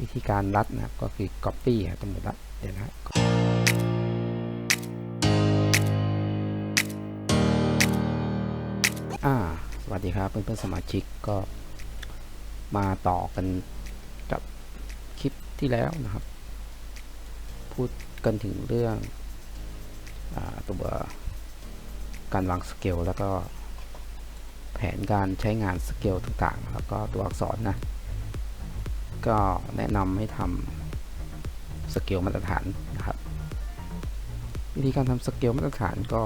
วิธีการรัดนะครับก็คือ copy ครับสมมติว่าเดี๋ยวนะอ่าสวัสดีครับเพื่อนๆสมาชิกก็มาต่อกันกับคลิปที่แล้วนะครับ พูดกันถึงเรื่องอตัวการวางสเกลแล้วก็แผนการใช้งานสเกลต่างๆ แล้วก็ตัวอักษรนะ ก็แนะนำให้ทำสเกลมาตรฐานนะครับ วิธีการทำสเกลมาตรฐานก็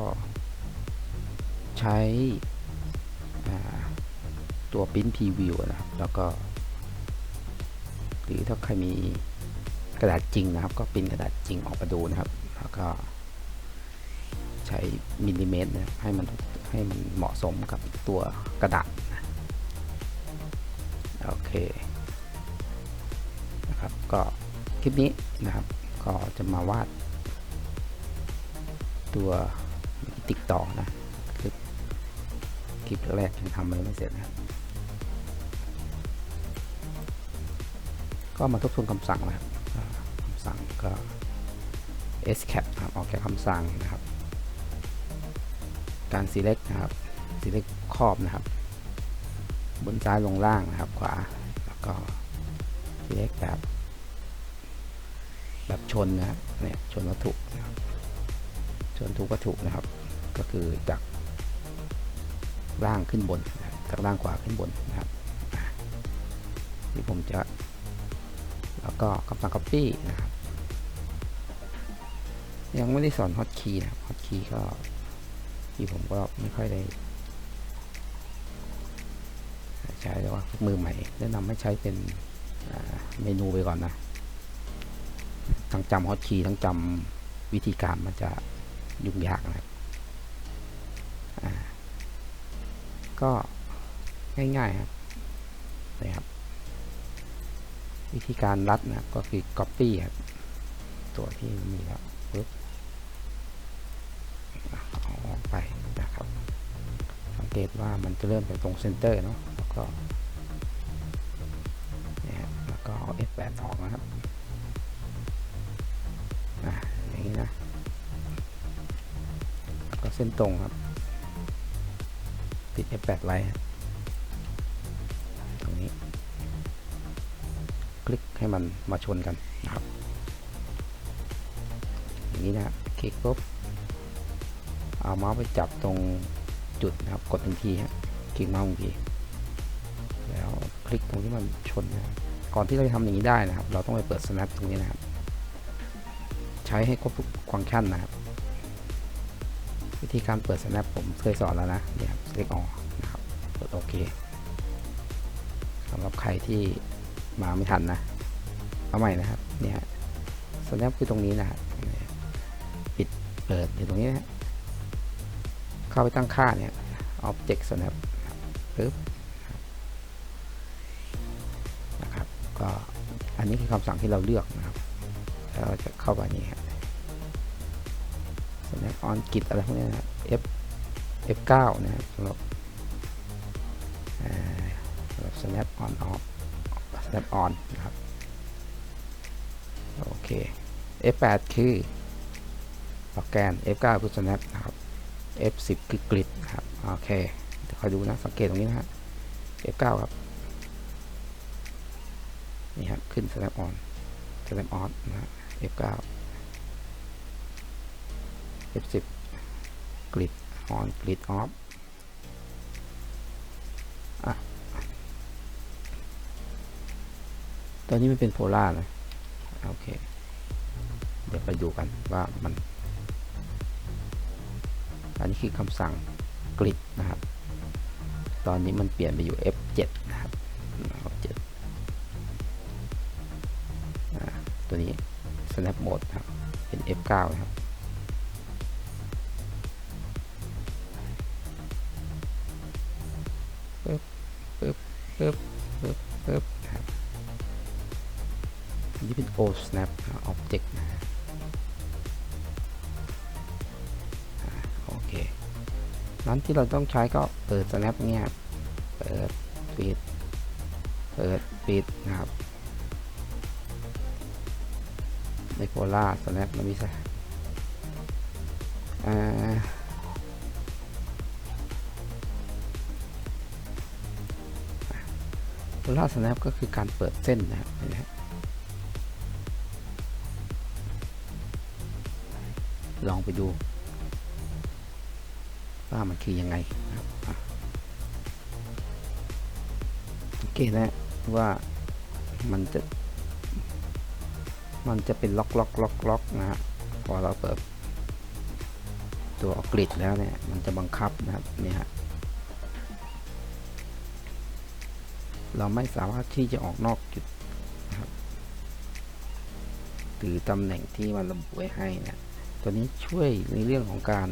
ใช้ตัว Print Preview นะแล้วก็ หรือถ้าใครมีกระดาษจริงนะครับ ก็ปริ้นกระดาษจริงออกมาดูนะครับ แล้วก็ใช้มิลลิเมตรนะให้มันให้มันเหมาะสมกับตัวกระดาษนะโอเค นะครับ ก็คลิปนี้นะครับ ก็จะมาวาด ตัวติ๊กต่อนะคลิปคลิปแรกยังทำอะไรไม่เสร็จนะครับก็มาทบทวนคำสั่งนะครับคำสั่งก็ escape นะครับออกจากคำสั่งนะครับ การ select นะครับ select ครอบนะครับ บนซ้ายลงล่างนะครับขวาแล้วก็ select แบบ แบบชนนะครับเนี่ยชนวัตถุนะครับชนทุกวัตถุนะครับ ก็คือจากล่างขึ้นบนจากล่างขวาขึ้นบนนะครับอะนี่ผมจะ แล้วก็คำสั่ง copy นะครับ ยังไม่ได้สอน hotkey นะครับ hotkey ก็ที่ผมก็ไม่ค่อยได้ใช้แต่ว่ามือใหม่แนะนำให้ใช้เป็น เมนูไปก่อนนะ ทั้งจำฮอตคีย์ทั้งจำวิธีการมันจะยุ่งยากนะครับก็ง่ายๆครับนะครับ วิธีการรัดนะก็คือ copy ครับตัวที่มีแล้วปึ๊บอออกไปนะครับ สังเกตว่ามันจะเริ่มจากตรงเซนเตอร์เนาะแล้วก็ ก็เออกนะครับอย่างนี้นะก็เส้นตรงครับ ติด F8 ไลน์ตรงนี้ คลิกให้มันมาชนกันนะครับอย่างนี้นะคลิกปุ๊บเอาเมาส์ไปจับตรงจุดนะครับ กดทันทีฮะคลิกเมาส์ทันที แล้วคลิกตรงที่มันชนนะครับ ก่อนที่เราจะทำอย่างนี้ได้นะครับ เราต้องไปเปิด snap ตรงนี้นะครับ ใช้ให้ครบทุกฟังก์ชันนะครับ วิธีการเปิด snap ผมเคยสอนแล้วนะเนี่ยครับ select all นะครับกดโอเคสำหรับใครที่มาไม่ทันนะเอาใหม่นะครับเนี่ย snap คือตรงนี้นะครับปิดเปิดอยู่ตรงนี้นะเข้าไปตั้งค่าเนี่ย object snap ปึ๊บ ก็อันนี้คือคำสั่งที่เราเลือกนะครับเราจะเข้าไปนี่ครับ snap on git อะไรพวกนี้นะครับ f f9 นะครับสำหรับอ่าสำหรับ snap on off snap on นะครับ โอเค F8 คือโปรแกรม F9 คือ snap นะครับ F10 คือกริดนะครับ โอเคเดี๋ยวคอยดูนะ สังเกตตรงนี้นะฮะ F9 ครับ นี่ครับ ขึ้น snap on snap on นะฮะ F9 F10 กริด on กริด off อะตอนนี้มันเป็นโพล่านะโอเค เดี๋ยวไปดูกันว่ามัน อันนี้คือคำสั่งกริดนะครับ ตอนนี้มันเปลี่ยนไปอยู่ F7 นะ ตัวนี้ snap mode ครับ เป็น F9 นะครับ ปึ๊บ ปึ๊บ ปึ๊บ ปึ๊บ ปึ๊บครับอันนี้เป็น o snap นะ object นะโอเค นั้นที่เราต้องใช้ก็เปิด snap เงี้ยบเปิด ปิด เปิด ปิดนะครับ โพล่าสแนปเรามีสักอ่าโพล่าสแนปก็คือการเปิดเส้นนะครับเห็นไหมลองไปดู ว่ามันคือยังไงครับโอเคนะว่ามันจะ มันจะเป็นล็อกล็อกล็อกล็อกนะฮะพอเราเปิด ตัวกริดแล้วเนี่ยมันจะบังคับนะครับนี่ฮะเราไม่สามารถที่จะออกนอกจุดนะครับหรือตำแหน่งที่มันระบุไว้ให้นะตัวนี้ช่วยในเรื่องของการ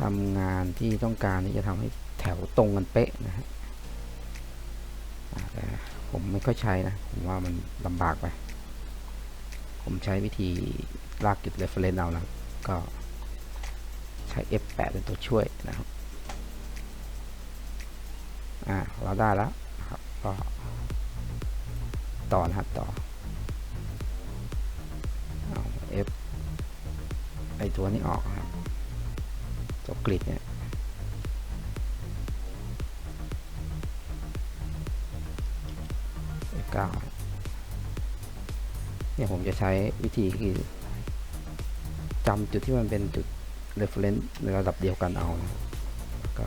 ทำงานที่ต้องการที่จะทำให้แถวตรงกันเป๊ะนะฮะ ผมไม่ค่อยใช้นะ ผมว่ามันลำบากไป ผมใช้วิธีลากจุด reference เอานะก็ใช้ F8 เป็นตัวช่วยนะครับ อ่า เราได้แล้วครับก็ต่อนะครับต่อเอา F ไอตัวนี้ออกครับตัวกริดเนี่ย 9เนี่ยผมจะใช้วิธีคือจำจุดที่มันเป็นจุด reference ในระดับเดียวกันเอานะก็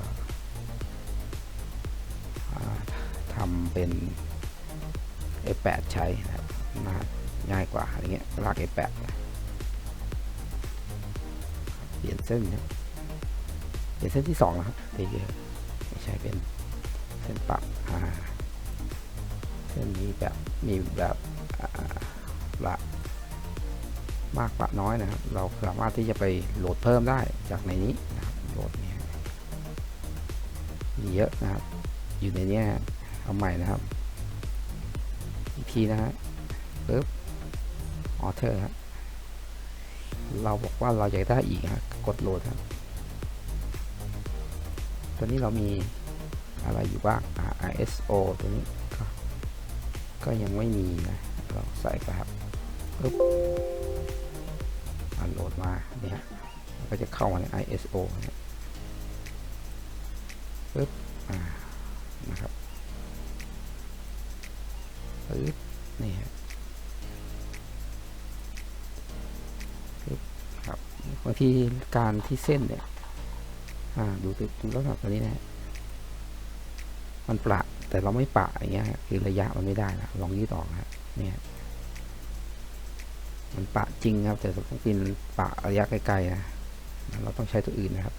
ทำเป็น F8 ใช้นะครับนะง่ายกว่าอะไรเงี้ยลาก F8 เปลี่ยนเส้นนะเปลี่ยนเส้นที่สองนะครับไม่ใช่เป็นเส้นปักอ่า เส้นนี้แบบมีแบบละมากปะน้อยนะครับ เราสามารถที่จะไปโหลดเพิ่มได้จากในนี้นะครับโหลดเนี่ยมีเยอะนะครับ อยู่ในนี้เอาใหม่นะครับ อีกทีนะฮะปึ๊บออเทอร์ครับเราบอกว่าเราอยากได้อีกฮะกดโหลดครับตัวนี้เรามีอะไรอยู่บ้าง ISO ตัวนี้ ก็ยังไม่มีนะเราใส่ไปครับปึ๊บอันโหลดมาเนี่ยก็จะเข้ามาใน ISO เนี่ยปึ๊บอ่านะครับปึ๊บนี่ฮะปึ๊บครับบางทีการที่เส้นเนี่ยอ่าดูดูลักษณะตัวนี้นะมันประ แต่เราไม่ปะอย่างเงี้ยคือระยะมันไม่ได้นะลองยืดออกนะเนี่ยมันปะจริงครับ แต่ต้องเป็นปะระยะไกลๆนะเราต้องใช้ตัวอื่นนะครับ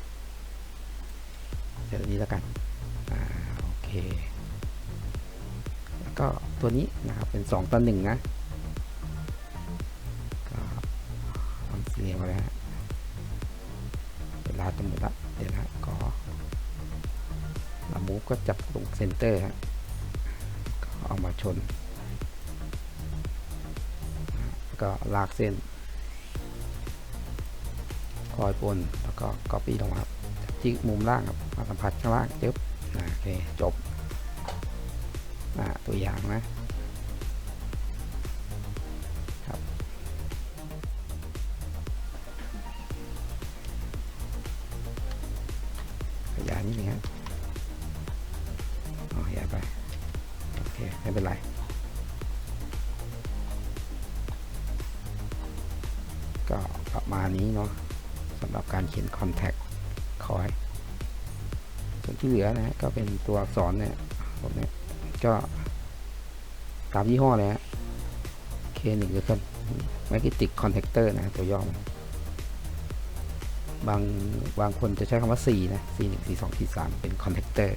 เดี๋ยวนี้แล้วกันอ่าโอเคแล้วก็ตัวนี้นะครับเป็น 2ต่อหนึ่งนะก็ทำเสียงมาแล้วฮะเวลาจะหมดละเดี๋ยนะ ก็จับตรงเซนเตอร์ฮะก็เอามาชน ก็ลากเส้น คอยปนแล้วก็ก๊อปปี้ลงมาครับที่มุมล่างครับมาสัมผัสข้างล่างจึ๊บโอเคจบตัวอย่างนะ ไม่เป็นไรก็ประมาณนี้เนาะสำหรับการเขียน contact คอยส่วนที่เหลือนะฮะก็เป็นตัวอักษรเนี่ยผมเนี่ยก็ตามยี่ห้อเลยฮะ K1 หรือ Magnetic Contactor นะตัวย่อมบางบางคนจะใช้คำว่า C นะ C1 C2 C3 เป็น Contactor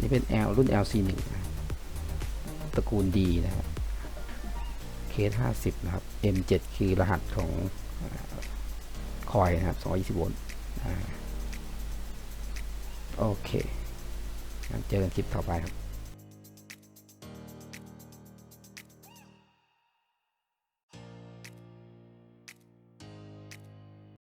นี่เป็น L รุ่น LC1 นะ ตระกูล D นะครับเคส50 นะครับ M7 คือรหัสของคอยนะครับ220โวลต์โอเคเจอกันคลิปต่อไปครับ